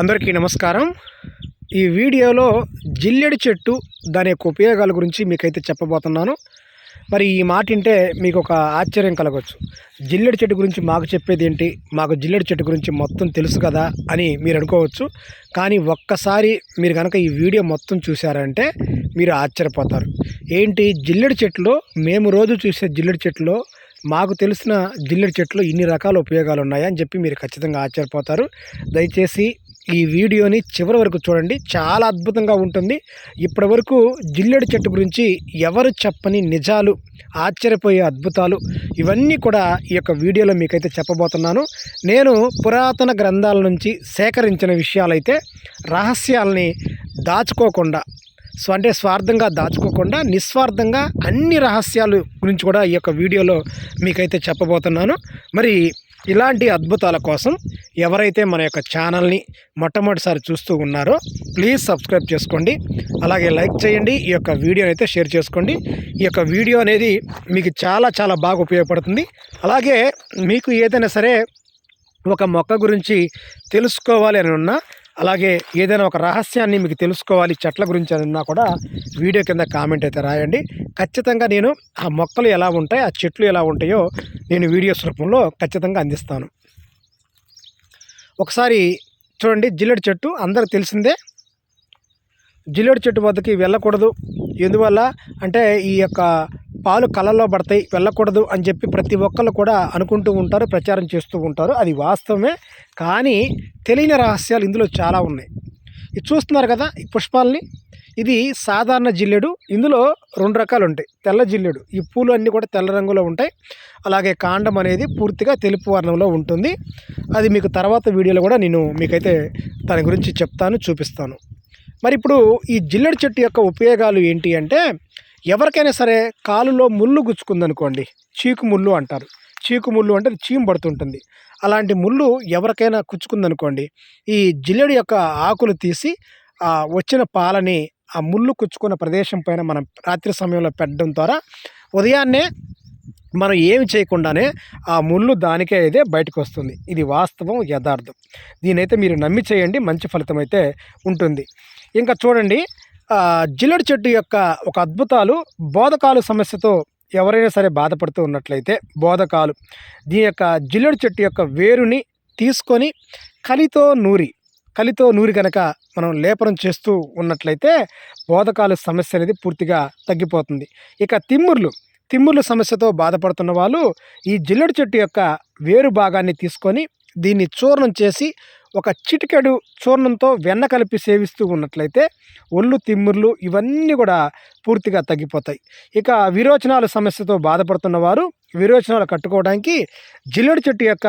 అందరికీ నమస్కారం. ఈ వీడియోలో జిల్లెడి చెట్టు దాని యొక్క ఉపయోగాల గురించి మీకైతే చెప్పబోతున్నాను. మరి ఈ మాట వింటే మీకు ఒక ఆశ్చర్యం కలగవచ్చు జిల్లెడి చెట్టు గురించి మాకు చెప్పేది ఏంటి? మాకు జిల్లెడి చెట్టు గురించి మొత్తం తెలుసు కదా అని మీరు అనుకోవచ్చు. కానీ ఒక్కసారి మీరు కనుక ఈ వీడియో మొత్తం చూసారంటే మీరు ఆశ్చర్యపోతారు. ఏంటి? జిల్లెడి చెట్టులో మేము రోజు చూసే జిల్లెడి చెట్టులో మాకు తెలిసిన జిల్లెడి చెట్లు ఇన్ని రకాల ఉపయోగాలు ఉన్నాయని చెప్పి మీరు ఖచ్చితంగా ఆశ్చర్యపోతారు. దయచేసి ఈ వీడియోని చివరి వరకు చూడండి. చాలా అద్భుతంగా ఉంటుంది. ఇప్పటి వరకు జిల్లెడు చెట్టు గురించి ఎవరు చెప్పని నిజాలు ఆశ్చర్యపోయే అద్భుతాలు ఇవన్నీ కూడా ఈ యొక్క వీడియోలో మీకైతే చెప్పబోతున్నాను. నేను పురాతన గ్రంథాల నుంచి సేకరించిన విషయాలైతే రహస్యాల్ని దాచుకోకుండా సో అంటే స్వార్థంగా దాచుకోకుండా నిస్వార్థంగా అన్ని రహస్యాలు గురించి కూడా ఈ యొక్క వీడియోలో మీకైతే చెప్పబోతున్నాను. మరి ఇలాంటి అద్భుతాల కోసం ఎవరైతే మన యొక్క ఛానల్ని మొట్టమొదటిసారి చూస్తూ ఉన్నారో ప్లీజ్ సబ్స్క్రైబ్ చేసుకోండి. అలాగే లైక్ చేయండి. ఈ యొక్క వీడియోని అయితే షేర్ చేసుకోండి. ఈ యొక్క వీడియో అనేది మీకు చాలా చాలా బాగా ఉపయోగపడుతుంది. అలాగే మీకు ఏదైనా సరే ఒక మొక్క గురించి తెలుసుకోవాలి అని ఉన్నా అలాగే ఏదైనా ఒక రహస్యాన్ని మీకు తెలుసుకోవాలి చెట్ల గురించి అన్నా కూడా వీడియో కింద కామెంట్ అయితే రాయండి. ఖచ్చితంగా నేను ఆ మొక్కలు ఎలా ఉంటాయి ఆ చెట్లు ఎలా ఉంటాయో నేను వీడియోస్ రూపంలో ఖచ్చితంగా అందిస్తాను. ఒకసారి చూడండి జిల్లెడు చెట్టు అందరికి తెలిసిందే. జిల్లెడు చెట్టు వద్దకి వెళ్ళకూడదు. ఎందువల్ల అంటే ఈ యొక్క పాలు కళ్ళల్లో పడతాయి వెళ్ళకూడదు అని చెప్పి ప్రతి ఒక్కళ్ళు కూడా అనుకుంటూ ఉంటారు ప్రచారం చేస్తూ ఉంటారు. అది వాస్తవమే. కానీ తెలియని రహస్యాలు ఇందులో చాలా ఉన్నాయి. ఇది చూస్తున్నారు కదా ఈ పుష్పాలని. ఇది సాధారణ జిల్లెడు. ఇందులో రెండు రకాలు ఉంటాయి. తెల్ల జిల్లెడు. ఈ పూలు అన్నీ కూడా తెల్ల రంగులో ఉంటాయి. అలాగే కాండం అనేది పూర్తిగా తెలుపు వర్ణంలో ఉంటుంది. అది మీకు తర్వాత వీడియోలో కూడా నేను మీకైతే దాని గురించి చెప్తాను చూపిస్తాను. మరి ఇప్పుడు ఈ జిల్లెడు చెట్టు యొక్క ఉపయోగాలు ఏంటి అంటే ఎవరికైనా సరే కాలులో ముళ్ళు గుచ్చుకుందనుకోండి చీకు ముళ్ళు అంటారు. చీకు ముళ్ళు అంటే చీము పడుతుంటుంది. అలాంటి ముళ్ళు ఎవరికైనా కుచ్చుకుందనుకోండి ఈ జిల్లెడు యొక్క ఆకులు తీసి ఆ వచ్చిన పాలని ఆ ముళ్ళు కుచ్చుకున్న ప్రదేశం పైన మనం రాత్రి సమయంలో పెట్టడం ద్వారా ఉదయాన్నే మనం ఏమి చేయకుండానే ఆ ముళ్ళు దానికే అయితే బయటకు వస్తుంది ఇది వాస్తవం యథార్థం. దీనైతే మీరు నమ్మి చేయండి మంచి ఫలితం అయితే ఉంటుంది. ఇంకా చూడండి జిల్లడి చెట్టు యొక్క ఒక అద్భుతాలు బోధకాలు సమస్యతో ఎవరైనా సరే బాధపడుతూ ఉన్నట్లయితే బోధకాలు. దీని యొక్క జిల్లడి చెట్టు యొక్క వేరుని తీసుకొని కలితో నూరి కలితో నూరి కనుక మనం లేపనం చేస్తూ ఉన్నట్లయితే బోధకాలు సమస్య అనేది పూర్తిగా తగ్గిపోతుంది. ఇక తిమ్ముర్లు తిమ్ముర్ల సమస్యతో బాధపడుతున్న వాళ్ళు ఈ జిల్లడి చెట్టు యొక్క వేరు భాగాన్ని తీసుకొని దీన్ని చూర్ణం చేసి ఒక చిటికెడు చూర్ణంతో వెన్న కలిపి సేవిస్తూ ఉన్నట్లయితే ఒళ్ళు తిమ్ముర్లు ఇవన్నీ కూడా పూర్తిగా తగ్గిపోతాయి. ఇక విరోచనాల సమస్యతో బాధపడుతున్న వారు విరోచనాలు కట్టుకోవడానికి జిల్లెడు చెట్టు యొక్క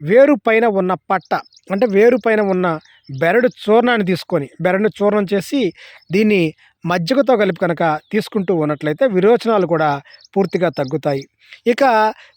వేరు పైన ఉన్న పట్ట అంటే వేరు పైన ఉన్న బెరడు చూర్ణాన్ని తీసుకొని బెరడు చూర్ణం చేసి దీన్ని మజ్జిగతో కలిపి కనుక తీసుకుంటూ ఉన్నట్లయితే విరోచనాలు కూడా పూర్తిగా తగ్గుతాయి. ఇక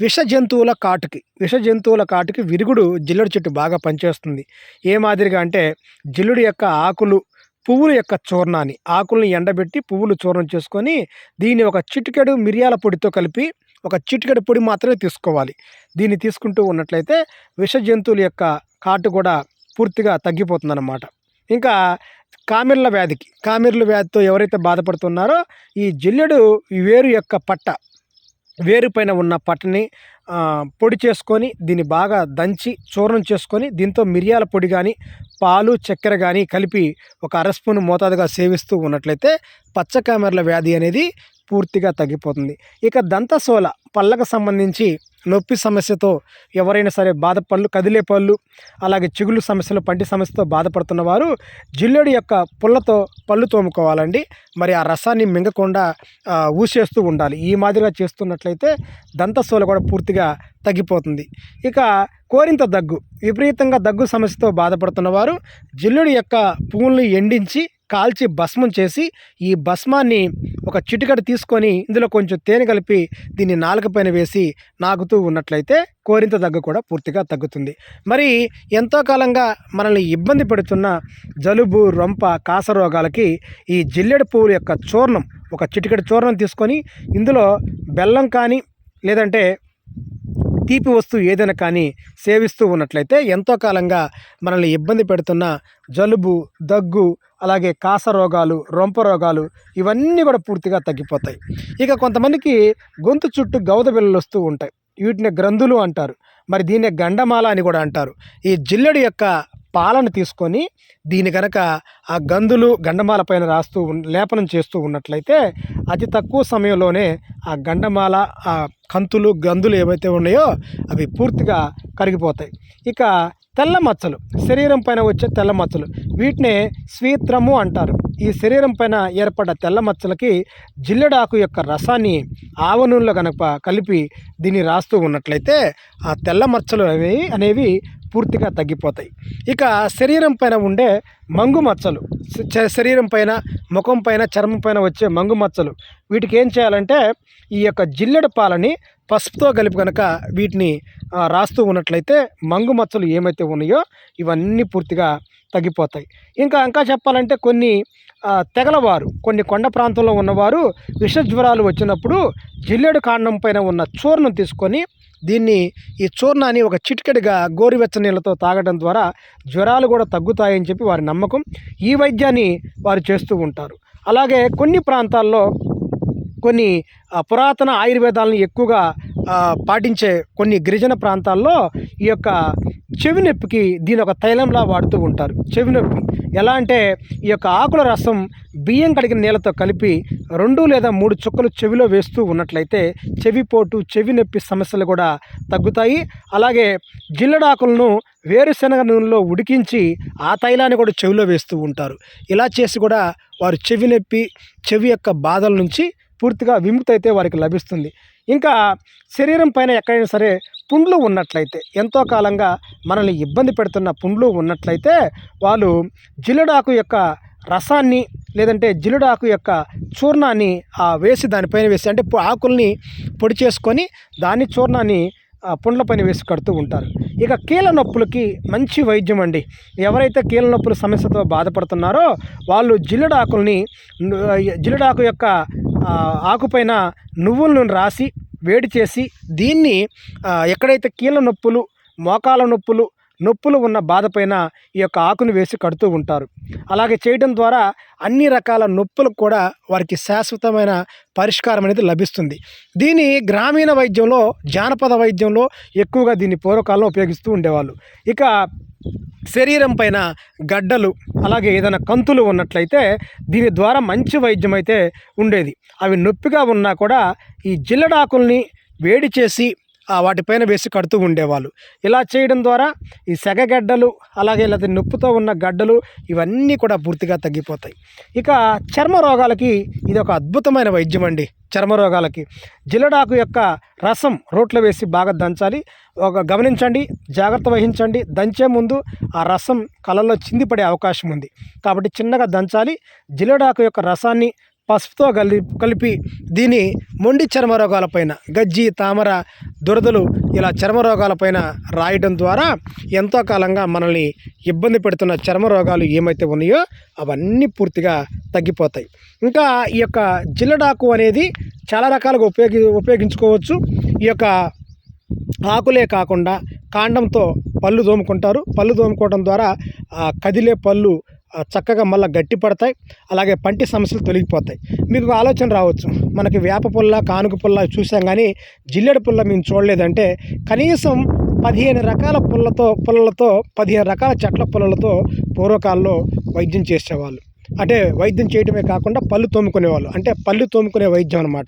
విష జంతువుల కాటుకి విష జంతువుల కాటుకి విరుగుడు జిల్లుడు చెట్టు బాగా పనిచేస్తుంది. ఏ మాదిరిగా అంటే జిల్లుడు యొక్క ఆకులు పువ్వుల యొక్క చూర్ణాన్ని ఆకుల్ని ఎండబెట్టి పువ్వులు చూర్ణం చేసుకొని దీన్ని ఒక చిటికెడు మిరియాల పొడితో కలిపి ఒక చిటికెడు పొడి మాత్రమే తీసుకోవాలి. దీన్ని తీసుకుంటూ ఉన్నట్లయితే విష జంతువుల యొక్క కాటు కూడా పూర్తిగా తగ్గిపోతుందన్నమాట. ఇంకా కామిర్ల వ్యాధికి. కామిర్ల వ్యాధితో ఎవరైతే బాధపడుతున్నారో ఈ జిల్లెడు వేరు యొక్క పట్ట వేరు పైన ఉన్న పట్టని పొడి చేసుకొని దీన్ని బాగా దంచి చూర్ణం చేసుకొని దీంతో మిరియాల పొడి కానీ పాలు చక్కెర కానీ కలిపి ఒక అర స్పూన్ మోతాదుగా సేవిస్తూ ఉన్నట్లయితే పచ్చకామెర్ల వ్యాధి అనేది పూర్తిగా తగ్గిపోతుంది. ఇక దంతసోల పళ్ళకు సంబంధించి నొప్పి సమస్యతో ఎవరైనా సరే బాధ పళ్ళు కదిలే పళ్ళు అలాగే చిగుళ్ళు సమస్యలు పంటి సమస్యతో బాధపడుతున్న వారు జిల్లెడు యొక్క పుల్లతో పళ్ళు తోముకోవాలండి. మరి ఆ రసాన్ని మింగకుండా ఊసేస్తూ ఉండాలి. ఈ మాదిరిగా చేస్తున్నట్లయితే దంతశూల కూడా పూర్తిగా తగ్గిపోతుంది. ఇక కోరింత దగ్గు విపరీతంగా దగ్గు సమస్యతో బాధపడుతున్న వారు జిల్లుడి యొక్క పువ్వుల్ని ఎండించి కాల్చి భస్మం చేసి ఈ భస్మాన్ని ఒక చిటికడ తీసుకొని ఇందులో కొంచెం తేనె కలిపి దీన్ని నాలుక పైన వేసి నాగుతూ ఉన్నట్లయితే కోరింత దగ్గు కూడా పూర్తిగా తగ్గుతుంది. మరి ఎంతో కాలంగా మనల్ని ఇబ్బంది పెడుతున్న జలుబు రొంప కాస రోగాలకి ఈ జిల్లెడు పువ్వుల యొక్క చూర్ణం ఒక చిటికడి చూర్ణం తీసుకొని ఇందులో బెల్లం కానీ లేదంటే తీపి వస్తువు ఏదైనా కానీ సేవిస్తూ ఉన్నట్లయితే ఎంతో కాలంగా మనల్ని ఇబ్బంది పెడుతున్న జలుబు దగ్గు అలాగే కాస రోగాలు రొంప రోగాలు ఇవన్నీ కూడా పూర్తిగా తగ్గిపోతాయి. ఇక కొంతమందికి గొంతు చుట్టూ గౌద బిళ్ళలు వస్తూ ఉంటాయి. వీటిని గ్రంథులు అంటారు. మరి దీన్ని గండమాల అని కూడా అంటారు. ఈ జిల్లెడు యొక్క పాలను తీసుకొని దీని కనుక ఆ గందులు గండమాల పైన రాస్తూ లేపనం చేస్తూ ఉన్నట్లయితే అతి తక్కువ సమయంలోనే ఆ గండమాల ఆ కంతులు గందులు ఏవైతే ఉన్నాయో అవి పూర్తిగా కరిగిపోతాయి. ఇక తెల్ల మచ్చలు శరీరం పైన వచ్చే తెల్ల మచ్చలు వీటినే స్వీత్రము అంటారు. ఈ శరీరం పైన ఏర్పడ్డ తెల్ల మచ్చలకి జిల్లెడాకు యొక్క రసాన్ని ఆవ నూనెలో కనుక కలిపి దీన్ని రాస్తూ ఉన్నట్లయితే ఆ తెల్ల మచ్చలు అనేవి అనేవి పూర్తిగా తగ్గిపోతాయి. ఇక శరీరం పైన ఉండే మంగు మచ్చలు శరీరం పైన ముఖం పైన చర్మం పైన వచ్చే మంగు మచ్చలు వీటికి ఏం చేయాలంటే ఈ యొక్క జిల్లెడ పాలని పసుపుతో కలిపి కనుక వీటిని రాస్తూ ఉన్నట్లయితే మంగు మచ్చలు ఏమైతే ఉన్నాయో ఇవన్నీ పూర్తిగా తగ్గిపోతాయి. ఇంకా ఇంకా చెప్పాలంటే కొన్ని తెగలవారు కొన్ని కొండ ప్రాంతంలో ఉన్నవారు విష జ్వరాలు వచ్చినప్పుడు జిల్లేడు కాండం పైన ఉన్న చూర్ణం తీసుకొని దీన్ని ఈ చూర్ణాన్ని ఒక చిటికెడిగా గోరువెచ్చ నీళ్ళతో తాగడం ద్వారా జ్వరాలు కూడా తగ్గుతాయని చెప్పి వారి నమ్మకం. ఈ వైద్యాన్ని వారు చేస్తూ ఉంటారు. అలాగే కొన్ని ప్రాంతాల్లో కొన్ని పురాతన ఆయుర్వేదాలను ఎక్కువగా పాటించే కొన్ని గిరిజన ప్రాంతాల్లో ఈ యొక్క చెవి నొప్పికి దీని ఒక తైలంలా వాడుతూ ఉంటారు. చెవి నొప్పి ఎలా అంటే ఈ యొక్క ఆకుల రసం బియ్యం కడిగిన నీళ్ళతో కలిపి రెండు లేదా మూడు చుక్కలు చెవిలో వేస్తూ ఉన్నట్లయితే చెవిపోటు చెవి నొప్పి సమస్యలు కూడా తగ్గుతాయి. అలాగే జిల్లడాకులను వేరుశనగ నూనెలో ఉడికించి ఆ తైలాన్ని కూడా చెవిలో వేస్తూ ఉంటారు. ఇలా చేసి కూడా వారు చెవి నొప్పి చెవి యొక్క బాధల నుంచి పూర్తిగా విముక్తి అయితే వారికి లభిస్తుంది. ఇంకా శరీరం పైన ఎక్కడైనా సరే పుండ్లు ఉన్నట్లయితే ఎంతో కాలంగా మనల్ని ఇబ్బంది పెడుతున్న పుండ్లు ఉన్నట్లయితే వాళ్ళు జిల్లడాకు యొక్క రసాన్ని లేదంటే జిలుడాకు యొక్క చూర్ణాన్ని వేసి దానిపైన వేసి అంటే ఆకుల్ని పొడి చేసుకొని దాని చూర్ణాన్ని పుండ్లపైన పుండ్ల పైన వేసి కడుతూ ఉంటారు. ఇక కీళ్ళ నొప్పులకి మంచి వైద్యం అండి. ఎవరైతే కీళ్ళ నొప్పుల సమస్యతో బాధపడుతున్నారో వాళ్ళు జిల్లడాకుల్ని జిల్లడాకు యొక్క ఆకుపైన నువ్వుల నూనె రాసి వేడి చేసి దీన్ని ఎక్కడైతే కీళ్ళ నొప్పులు మోకాల నొప్పులు నొప్పులు ఉన్న బాధపైన ఈ యొక్క ఆకును వేసి కడుతూ ఉంటారు. అలాగే చేయడం ద్వారా అన్ని రకాల నొప్పులకు కూడా వారికి శాశ్వతమైన పరిష్కారం అనేది లభిస్తుంది. దీని గ్రామీణ వైద్యంలో జానపద వైద్యంలో ఎక్కువగా దీన్ని పూర్వకాలంలో ఉపయోగిస్తూ ఉండేవాళ్ళు. ఇక శరీరం పైన గడ్డలు అలాగే ఏదైనా కంతులు ఉన్నట్లయితే దీని ద్వారా మంచి వైద్యం అయితే ఉండేది. అవి నొప్పిగా ఉన్నా కూడా ఈ జిల్లడాకుల్ని వేడి చేసి వాటిపైన వేసి కడుతూ ఉండేవాళ్ళు. ఇలా చేయడం ద్వారా ఈ సెగగడ్డలు అలాగే లేదా నొప్పుతో ఉన్న గడ్డలు ఇవన్నీ కూడా పూర్తిగా తగ్గిపోతాయి. ఇక చర్మ రోగాలకి ఇది ఒక అద్భుతమైన వైద్యం అండి. చర్మ రోగాలకి యొక్క రసం రోట్లో వేసి బాగా దంచాలి. ఒక గమనించండి జాగ్రత్త వహించండి. దంచే ముందు ఆ రసం కళ్ళల్లో చిందిపడే అవకాశం ఉంది. కాబట్టి చిన్నగా దంచాలి. జిలడాకు యొక్క రసాన్ని పసుపుతో కలి కలిపి దీని మొండి చర్మ రోగాలపైన గజ్జి తామర దురదలు ఇలా చర్మ రోగాలపైన రాయడం ద్వారా ఎంతో కాలంగా మనల్ని ఇబ్బంది పెడుతున్న చర్మ రోగాలు ఏమైతే ఉన్నాయో అవన్నీ పూర్తిగా తగ్గిపోతాయి. ఇంకా ఈ యొక్క జిల్లడాకు అనేది చాలా రకాలుగా ఉపయోగి ఉపయోగించుకోవచ్చు. ఈ యొక్క ఆకులే కాకుండా కాండంతో పళ్ళు తోముకుంటారు. పళ్ళు తోముకోవడం ద్వారా ఆ కదిలే పళ్ళు చక్కగా మళ్ళీ గట్టి పడతాయి. అలాగే పంటి సమస్యలు తొలగిపోతాయి. మీకు ఆలోచన రావచ్చు. మనకి వేప పుల్ల కానుక పుల్ల చూసాం కానీ జిల్లెడు పుల్ల మేము చూడలేదంటే కనీసం పదిహేను రకాల పుల్లతో పుల్లలతో పదిహేను రకాల చెట్ల పుల్లలతో పూర్వకాలంలో వైద్యం చేసేవాళ్ళు. అంటే వైద్యం చేయడమే కాకుండా పళ్ళు తోముకునేవాళ్ళు. అంటే పళ్ళు తోముకునే వైద్యం అనమాట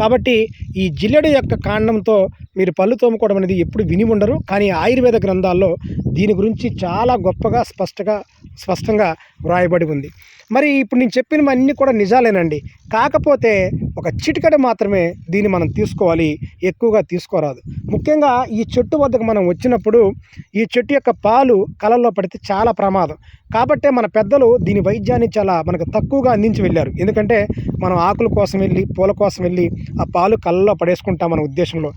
కాబట్టి ఈ జిల్లెడు యొక్క కాండంతో మీరు పళ్ళు తోముకోవడం అనేది ఎప్పుడు విని ఉండరు. కానీ ఆయుర్వేద గ్రంథాల్లో దీని గురించి చాలా గొప్పగా స్పష్టంగా స్పష్టంగా వ్రాయబడి ఉంది. మరి ఇప్పుడు నేను చెప్పినవన్నీ కూడా నిజాలేనండి. కాకపోతే ఒక చిటికడ మాత్రమే దీన్ని మనం తీసుకోవాలి. ఎక్కువగా తీసుకోరాదు. ముఖ్యంగా ఈ చెట్టు వద్దకు మనం వచ్చినప్పుడు ఈ చెట్టు యొక్క పాలు కళల్లో పడితే చాలా ప్రమాదం. కాబట్టే మన పెద్దలు దీని వైద్యాన్ని చాలా మనకు తక్కువగా అందించి వెళ్ళారు. ఎందుకంటే మనం ఆకుల కోసం వెళ్ళి పూల కోసం వెళ్ళి ఆ పాలు కళ్ళలో పడేసుకుంటాం మన ఉద్దేశంలో.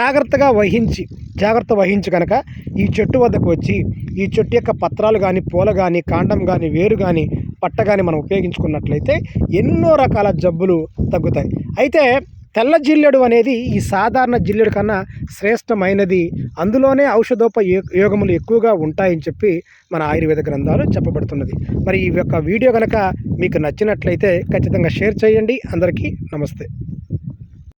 జాగ్రత్తగా వహించి జాగ్రత్త వహించి కనుక ఈ చెట్టు వద్దకు వచ్చి ఈ చెట్టు యొక్క పత్రాలు కానీ పూల కానీ కాండం కానీ వేరు కానీ పట్ట కానీ మనం ఉపయోగించుకున్నట్లయితే ఎన్నో రకాల జబ్బులు తగ్గుతాయి. అయితే తెల్ల జిల్లెడు అనేది ఈ సాధారణ జిల్లెడు కన్నా శ్రేష్టమైనది. అందులోనే ఔషధోప యో- యోగములు ఎక్కువగా ఉంటాయని చెప్పి మన ఆయుర్వేద గ్రంథాలు చెప్పబడుతున్నది. మరి ఈ యొక్క వీడియో కనుక మీకు నచ్చినట్లయితే ఖచ్చితంగా షేర్ చేయండి. అందరికీ నమస్తే.